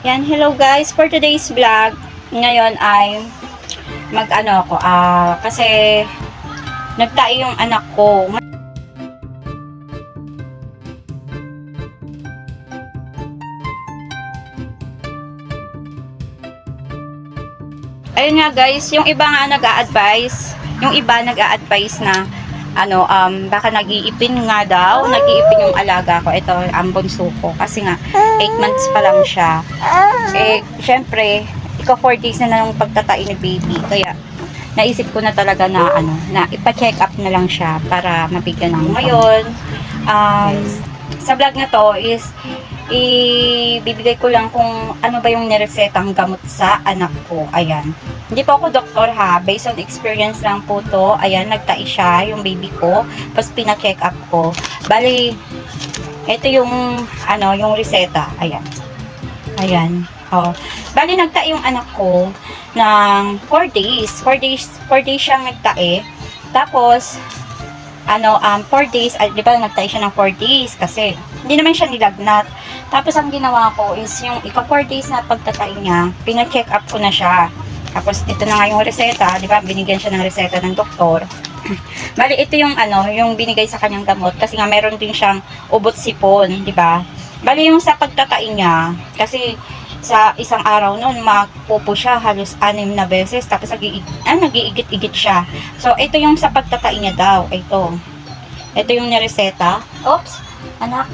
Yan, hello guys. For today's vlog, ngayon ay mag-ano ako, ah, kasi nagtae yung anak ko. Ayun nga guys, yung iba nga nag-a-advise, yung iba nag-a-advise na ano, um, baka nag-iipin nga daw, nag-iipin yung alaga ko. Ito, ang bunso ko. Kasi nga, 8 months pa lang siya. Eh, syempre, ikaw 4 days na na ng pagtatai ni baby. Kaya, naisip ko na talaga na, ano, na ipa-check up na lang siya para mabigyan ng ngayon. Um, sa vlog na to is, ibibigay ko lang kung ano ba yung niresetang gamot sa anak ko. Ayan. Hindi po ako doktor ha. Based on experience lang po to. Ayan, nagtai siya, yung baby ko. Tapos pina-check up ko. Bali, ito yung, ano, yung reseta. Ayan. Ayan. Oh. Bali, nagtai yung anak ko ng 4 days. 4 days, 4 days siyang nagtai. Tapos, ano, um, 4 days, ay, di ba nagtayo siya ng 4 days kasi hindi naman siya nilagnat. Tapos ang ginawa ko is yung ika 4 days na pagtatay niya, pina-check up ko na siya. Tapos ito na nga yung reseta, di ba? Binigyan siya ng reseta ng doktor. Bali, ito yung ano, yung binigay sa kanyang gamot kasi nga meron din siyang ubot sipon, di ba? Bali yung sa pagtatay niya, kasi sa isang araw noon, magpupo siya halos anim na beses, tapos nag-iigit, ah, nag-iigit-igit siya. So, ito yung sa pagtatay niya daw. Ito. Ito yung nireseta. Oops, anak.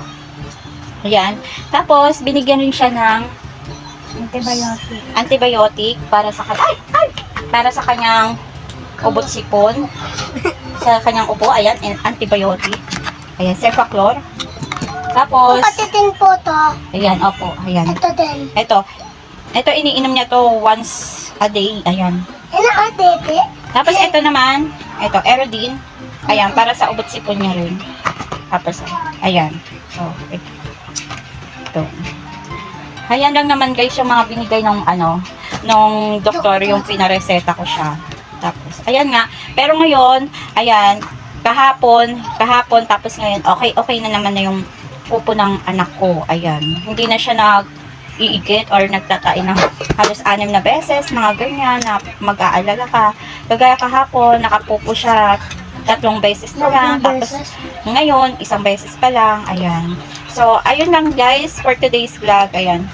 Ayan. Tapos, binigyan rin siya ng Antibiotic. antibiotic para sa kanya, ay, ay, para sa kanyang ubot sipon. sa kanyang ubo, ayan, antibiotic. Ayan, Cefaclor. Tapos, Pati din po to. ayan, opo, ayan. Ito din. Ito. Ito, iniinom niya to once a day. Ayan. Ano ang bebe? Tapos, ito naman, ito, Aerodine. Ayan, para sa ubot sipon niya rin. Tapos, ayan. So, ito. Ayan lang naman guys yung mga binigay ng ano, nung doktor yung pinareseta ko siya. Tapos, ayan nga. Pero ngayon, ayan, kahapon, kahapon, tapos ngayon, okay, okay na naman na yung pupo ng anak ko. Ayan. Hindi na siya nag iigit or nagtatain ng halos anim na beses, mga ganyan, na mag-aalala ka. Kagaya kahapon, nakapupo siya tatlong beses na lang. Tapos ngayon, isang beses pa lang. Ayan. So, ayun lang guys for today's vlog. Ayan.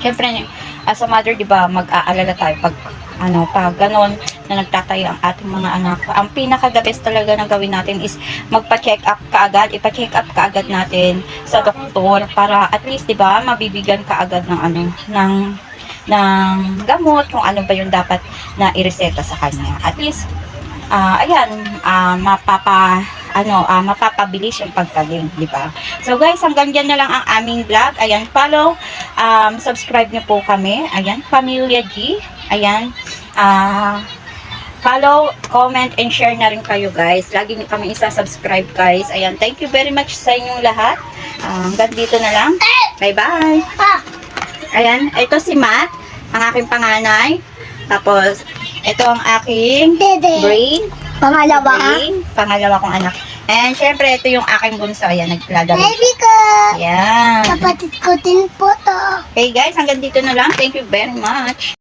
Siyempre, as a mother, di ba, mag-aalala tayo pag ano, pag ganon na nagtatayo ang ating mga anak. Ang pinaka-the talaga na gawin natin is magpa-check up kaagad, ipa-check up kaagad natin sa doktor para at least, di ba, mabibigyan kaagad ng ano, ng ng gamot kung ano ba yung dapat na ireseta sa kanya. At least, ah ayan, ah mapapa ano, ah, mapapabilis yung pagkaling, di ba? So guys, hanggang dyan na lang ang aming vlog. Ayan, follow, um, subscribe niyo po kami. Ayan, Pamilya G. Ayan, ah, follow, comment, and share na rin kayo guys. Lagi niyo kami isa-subscribe guys. Ayan, thank you very much sa inyong lahat. Ah, hanggang dito na lang. Bye-bye. Ayan, ito si Matt, ang aking panganay. Tapos, ito ang aking dede. brain. Pangalawa. Brain, pangalawa kong anak. And syempre, ito yung aking bunso. Ayan, naglalaro. Baby ko. Ayan. Kapatid ko din po to. Okay guys, hanggang dito na lang. Thank you very much.